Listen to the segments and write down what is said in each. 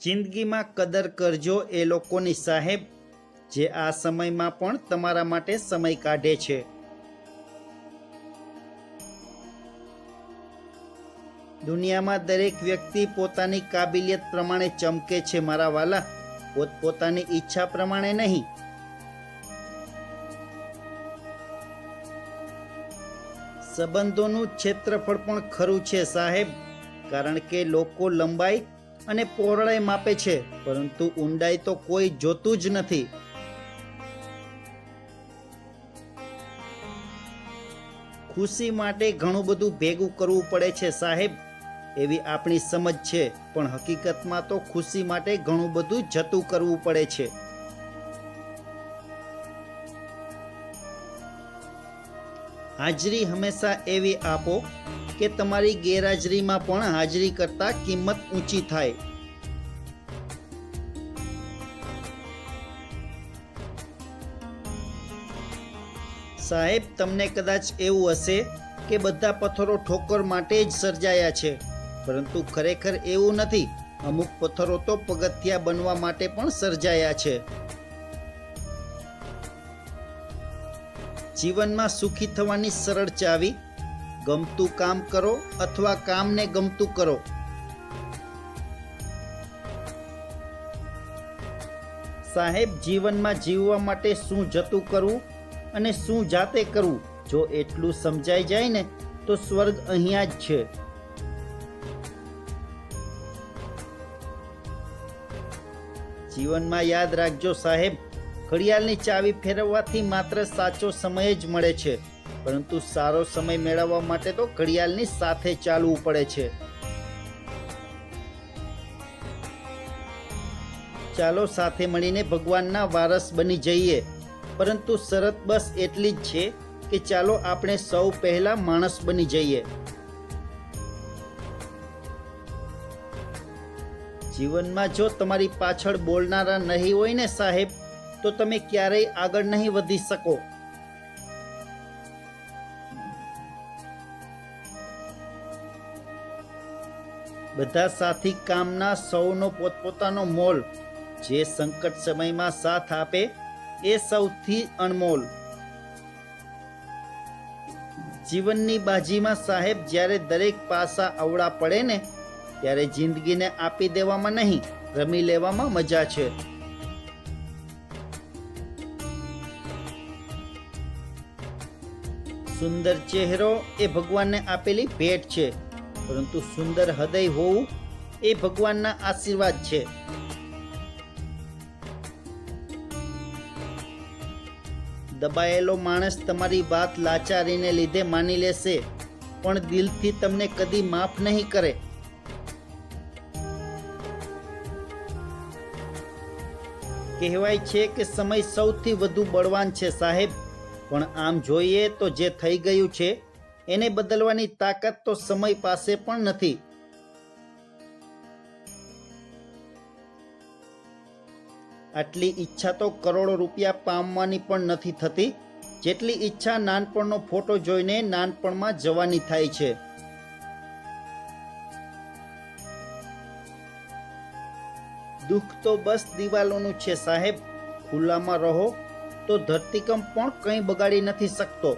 જિંદગીમાં કદર કરજો એ લોકોની સાહેબ, જે આ સમયમાં પણ તમારા માટે સમય કાઢે છે. દુનિયામાં દરેક વ્યક્તિ પોતાની કાબિલિયત પ્રમાણે ચમકે છે મારા વાલા, પોતપોતાની ઈચ્છા પ્રમાણે નહીં. સંબંધોનું ક્ષેત્રફળ પણ ખરું છે સાહેબ, કારણ કે લોકો લંબાઈ અને પહોળાઈ માપે છે, પરંતુ ઊંડાઈ તો કોઈ જોતું જ નથી. ખુશી માટે ઘણું બધું ભેગું કરવું પડે છે, સાહેબ. એવી આપણી સમજ છે, પણ હકીકતમાં તો ખુશી માટે ઘણું બધું જતું કરવું પડે છે. હાજરી હંમેશા એવી આપો. કે તમારી ગેરહાજરીમાં પણ હાજરી કરતા કિંમત ઊંચી થાય. સાહેબ, તમને કદાચ એવું હશે કે બધા પથ્થરો ઠોકર માટે જ સર્જાયા છે, પરંતુ ખરેખર એવું નથી. અમુક પથ્થરો તો પગથિયા બનવા માટે પણ સર્જાયા છે. જીવનમાં સુખી થવાની સરળ ચાવી ગમતું કામ કરો અથવા કામને ગમતું કરો. સાહેબ, જીવનમાં જીવવા માટે શું જતું કરવું અને શું જાતે કરવું? જો એટલું સમજાઈ જાય ને, તો સ્વર્ગ અહીંયા જ છે. જીવનમાં યાદ રાખજો સાહેબ, ઘડિયાળની ચાવી ફેરવવાથી માત્ર સાચો સમય જ મળે છે. પરંતુ સારો સમય મેળવવા માટે તો ઘડિયાળની સાથે ચાલવું પડે છે. ચાલો સાથે મળીને ભગવાનના વારસ બની જઈએ. પરંતુ શરત બસ એટલી જ છે કે ચાલો આપણે સૌ પહેલા માણસ બની જઈએ. જીવનમાં જો તમારી પાછળ બોલનારા નહીં હોય ને સાહેબ, તો તમે ક્યારેય આગળ નહીં વધી શકો. બધા સાથી કામના સૌનો પોતપોતાનો મોલ. જે સંકટ સમયમાં સાથ આપે, એ સૌથી અણમોલ. જીવનની બાજીમાં સાહેબ, જ્યારે દરેક પાસા અવળા પડે ને, ત્યારે જિંદગીને આપી દેવામાં નહીં, રમી લેવામાં મજા છે. સુંદર ચહેરો એ ભગવાનને આપેલી ભેટ છે. પરંતુ સુંદર હૃદય હોવું એ ભગવાનના આશીર્વાદ છે. દબાયેલો માણસ તમારી વાત લાચારીને લીધે માની લેશે, પણ દિલથી તમને કદી માફ નહીં કરે. કહેવાય છે કે સમય સૌથી વધુ બળવાન છે સાહેબ, પણ આમ જોઈએ તો જે થઈ ગયું છે એને બદલવાની તાકાત તો સમય પાસે પણ નથી. આટલી ઈચ્છા તો કરોડો રૂપિયા પામવાની પણ નથી થતી. જેટલી ઈચ્છા નાનપણનો ફોટો જોઈને નાનપણમાં જવાની થાય છે. દુઃખ તો બસ દિવાલોનું છે સાહેબ. ખુલ્લામાં રહો તો ધરતીકંપ પણ કંઈ બગાડી નથી શકતો.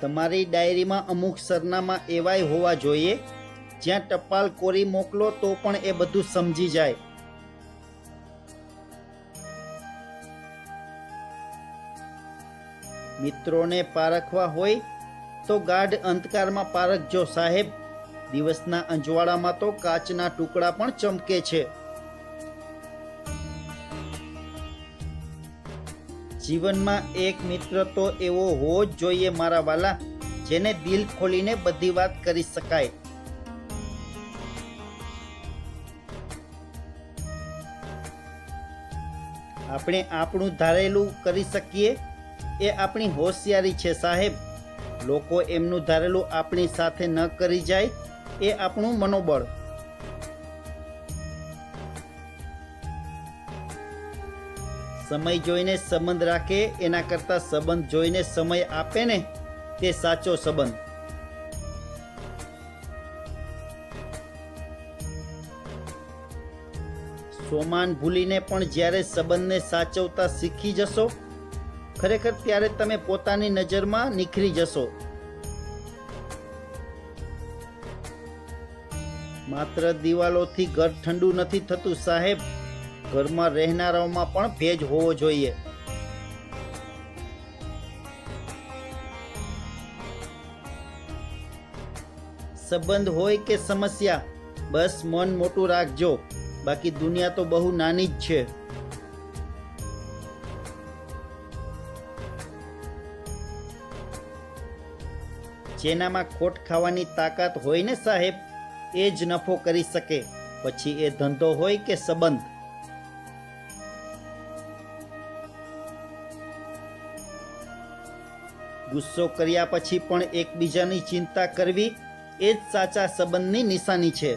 તમારી ડાયરીમાં અમુક સરનામા એવાય હોવા જોઈએ. જ્યાં ટપાલ કોરી મોકલો તો પણ એ બધું સમજી જાય. મિત્રોને પારખવા હોય તો ગાઢ અંધકારમાં પારખજો સાહેબ. દિવસના અંજવાળામાં તો કાચના ટુકડા પણ ચમકે છે. જીવનમાં એક મિત્ર તો એવો હોવો જ જોઈએ મારા વાલા, જેને દિલ ખોલીને બધી વાત કરી શકાય. આપણે આપણું ધારેલું કરી શકીએ? એ આપણી હોશિયારી છે સાહેબ. લોકો એમનું ધારેલું આપણી સાથે ન કરી જાય, એ આપણું મનોબળ. સમય જોઈને સંબંધ રાખે, એના કરતાં સંબંધ જોઈને સમય આપે ને, તે સાચો સંબંધ. સોમાન ભૂલીને પણ જ્યારે સંબંધને સાચવતા શીખી જશો, ખરેખર ત્યારે તમે પોતાની નજરમાં નિખરી જશો. માત્ર દિવાલોથી ઘર ઠંડુ નથી થતું, સાહેબ. ઘરમાં રહેનારાઓમાં પણ ભેજ હોવો જોઈએ. સંબંધ હોય કે સમસ્યા, બસ મન મોટું રાખજો. બાકી દુનિયા તો બહુ નાની જ છે. જેનામાં ખોટ ખાવાની તાકાત હોય ને સાહેબ, એ જ નફો કરી શકે. પછી એ ધંધો હોય કે સંબંધ. ગુસ્સો કર્યા પછી પણ એકબીજાની ચિંતા કરવી એ જ સાચા સંબંધની નિશાની છે.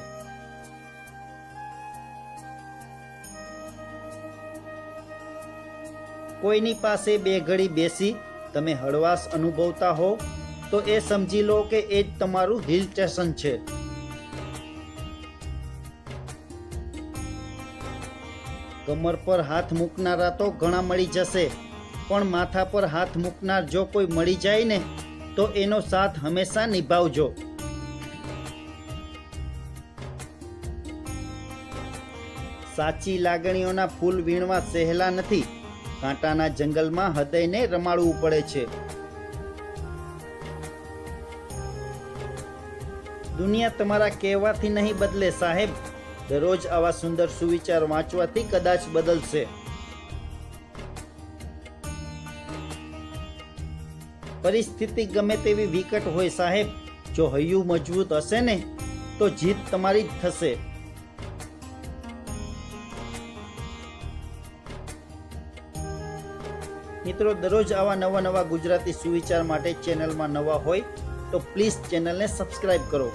કોઈની પાસે બે ઘડી બેસી તમે હળવાશ અનુભવતા હો, તો એ સમજી લો કે એ જ તમારું હિલ સ્ટેશન છે. કમર પર હાથ મૂકનારા તો ઘણા મળી જશે. પણ માથા પર હાથ મૂકનાર જો કોઈ મળી જાય ને, તો એનો સાથ હંમેશા નિભાવજો. સાચી લાગણીઓના ફૂલ વીણવા સહેલા નથી. કાંટાના જંગલમાં હૃદયને રમાડવું પડે છે. દુનિયા તમારા કહેવાથી નહીં બદલે સાહેબ, દરરોજ આવા સુંદર સુવિચાર વાંચવાથી કદાચ બદલશે. પરિસ્થિતિ ગમે તેવી વિકટ હોય સાહેબ, જો હૈયું મજબૂત હશે ને, તો જીત તમારી જ થશે. મિત્રો, દરરોજ આવા નવા નવા ગુજરાતી સુવિચાર માટે ચેનલમાં નવા હોય, તો પ્લીઝ ચેનલને સબસ્ક્રાઇબ કરો.